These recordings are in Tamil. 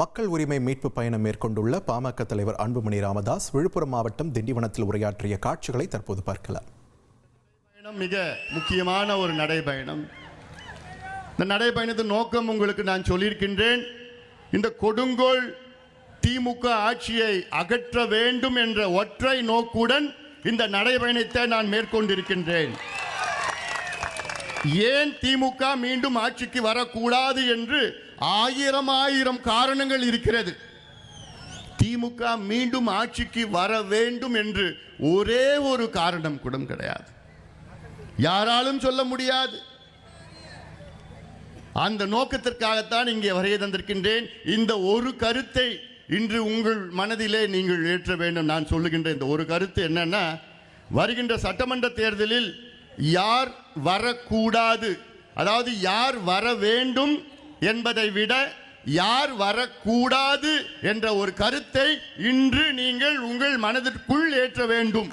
மக்கள் உரிமை மீட்பு பயணம் மேற்கொண்டுள்ள பாமக தலைவர் அன்புமணி ராமதாஸ் விழுப்புரம் மாவட்டம் திண்டிவனத்தில் உரையாற்றிய காட்சிகளை தற்போது பார்க்கலாம். பயணம் மிக முக்கியமான ஒரு நடைபயணம். இந்த நடைபயணத்தின் நோக்கம் உங்களுக்கு நான் சொல்லியிருக்கின்றேன். இந்த கொடுங்கோல் திமுக ஆட்சியை அகற்ற வேண்டும் என்ற ஒற்றை நோக்குடன் இந்த நடைபயணத்தை நான் மேற்கொண்டிருக்கின்றேன். ஏன் திமுக மீண்டும் ஆட்சிக்கு வரக்கூடாது என்று ஆயிரம் ஆயிரம் காரணங்கள் இருக்கிறது. திமுக மீண்டும் ஆட்சிக்கு வர வேண்டும் என்று ஒரே ஒரு காரணம் கூட கிடையாது. யாராலும் சொல்ல முடியாது. அந்த நோக்கத்திற்காகத்தான் இங்கே வரைய தந்திருக்கின்றேன். இந்த ஒரு கருத்தை இன்று உங்கள் மனதிலே நீங்கள் ஏற்ற வேண்டும். நான் சொல்லுகின்ற இந்த ஒரு கருத்து என்னன்னா வருகின்ற சட்டமன்ற தேர்தலில் யார் வரக்கூடாது. அதாவது யார் வர வேண்டும் என்பதை விட யார் வரக்கூடாது என்ற ஒரு கருத்தை இன்று நீங்கள் உங்கள் மனதிற்குள் ஏற்ற வேண்டும்.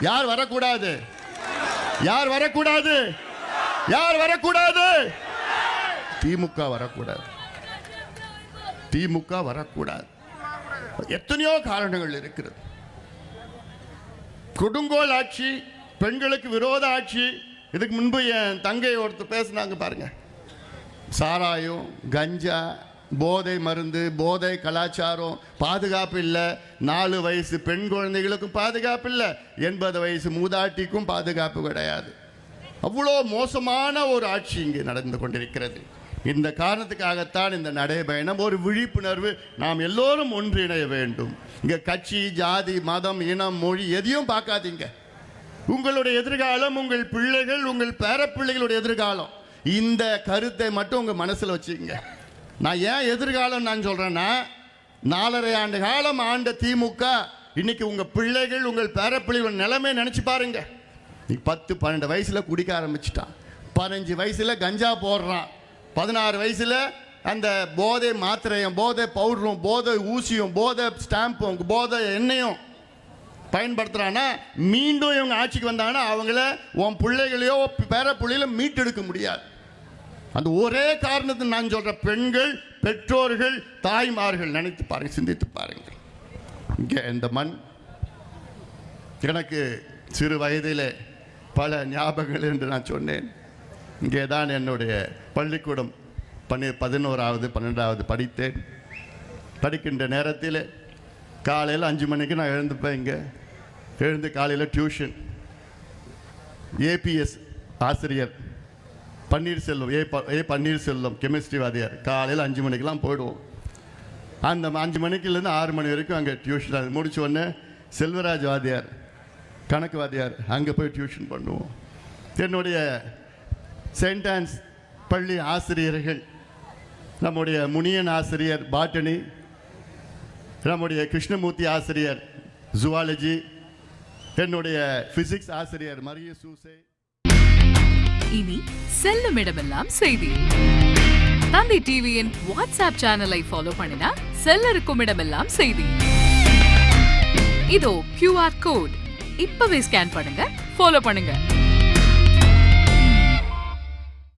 யார் வரக்கூடாது? யார் வரக்கூடாது? யார் வரக்கூடாது? திமுக வரக்கூடாது. திமுக வரக்கூடாது. எத்தனையோ காரணங்கள் இருக்கிறது. கொடுங்கோல் ஆட்சி பெண்களுக்கு விரோத ஆட்சி இதுக்கு முன்பு என் தங்கை ஒருத்தர் பேசுனாங்க பாருங்க. சாராயம் கஞ்சா போதை மருந்து போதை கலாச்சாரம் பாதுகாப்பு இல்லை. நாலு வயசு பெண் குழந்தைகளுக்கும் பாதுகாப்பு இல்லை. எண்பது வயசு மூதாட்டிக்கும் பாதுகாப்பு கிடையாது. அவ்வளோ மோசமான ஒரு ஆட்சி இங்கே நடந்து கொண்டிருக்கிறது. இந்த காரணத்துக்காகத்தான் இந்த நடைபயணம் ஒரு விழிப்புணர்வு. நாம் எல்லோரும் ஒன்றிணைய வேண்டும். இங்கே கட்சி ஜாதி மதம் இனம் மொழி எதையும் பார்க்காதீங்க. உங்களுடைய எதிர்காலம் உங்கள் பிள்ளைகள் உங்கள் பேரப்பிள்ளைகளுடைய எதிர்காலம். இந்த கருத்தை மட்டும் உங்கள் மனசில் வச்சுக்கோங்க. நான் ஏன் எதிர்காலம் நான் சொல்கிறேன்னா நாலரை ஆண்டு காலம் ஆண்ட திமுக இன்னைக்கு உங்கள் பிள்ளைகள் உங்கள் பேரப்பிள்ளைகள் நிலைமை நினச்சி பாருங்க. நீ பத்து பன்னெண்டு வயசில் குடிக்க ஆரம்பிச்சிட்டான். பதினஞ்சு வயசில் கஞ்சா போடுறான். பதினாறு வயசில் அந்த போதை மாத்திரையும் போதை பவுடரும் போதை ஊசியும் போதை ஸ்டாம்பும் போதை எண்ணெயும் பயன்படுத்துகிறான்னா மீண்டும் இவங்க ஆட்சிக்கு வந்தாங்கன்னா அவங்கள உன் பிள்ளைகளையோ பேர பிள்ளைகளோ மீட்டெடுக்க முடியாது. அந்த ஒரே காரணத்தை நான் சொல்கிற பெண்கள் பெற்றோர்கள் தாய்மார்கள் நினைத்து பாருங்கள் சிந்தித்து பாருங்கள். இங்கே இந்த மண் எனக்கு சிறு வயதில் பல ஞாபகங்கள் என்று நான் சொன்னேன். இங்கே தான் என்னுடைய பள்ளிக்கூடம் பன்னி பதினோராவது பன்னெண்டாவது படித்தேன். படிக்கின்ற நேரத்தில் காலையில் அஞ்சு மணிக்கு நான் எழுந்துப்பேன் இங்கே. எழுந்து காலையில் டியூஷன் ஏபிஎஸ் ஆசிரியர் பன்னீர்செல்வம் ஏ ப ஏ பன்னீர்செல்வம் கெமிஸ்ட்ரி வாதியார் காலையில் அஞ்சு மணிக்கெலாம் போயிடுவோம். அந்த அஞ்சு மணிக்குலேருந்து ஆறு மணி வரைக்கும் அங்கே டியூஷன் அது முடித்த உடனே செல்வராஜ் வாத்தியார் கணக்கு வாத்தியார் அங்கே போய் டியூஷன் பண்ணுவோம். என்னுடைய செயின்ட் ஆன்ஸ் பள்ளி ஆசிரியர்கள் நம்முடைய முனியன் ஆசிரியர் பாட்டனி நம்முடைய கிருஷ்ணமூர்த்தி ஆசிரியர் ஜுவாலஜி என்னுடைய பிசிக்ஸ் ஆசிரியர் மரிய சூசே. இனி செல்லும் இடமெல்லாம் செய்தி. தந்தி டிவியின் வாட்ஸ்அப் சேனலை ஃபாலோ பண்ணினா செல்ல இருக்கும் இடமெல்லாம் செய்தி. இதோ கியூஆர் கோட் இப்பவே ஸ்கேன் பண்ணுங்க ஃபாலோ பண்ணுங்க.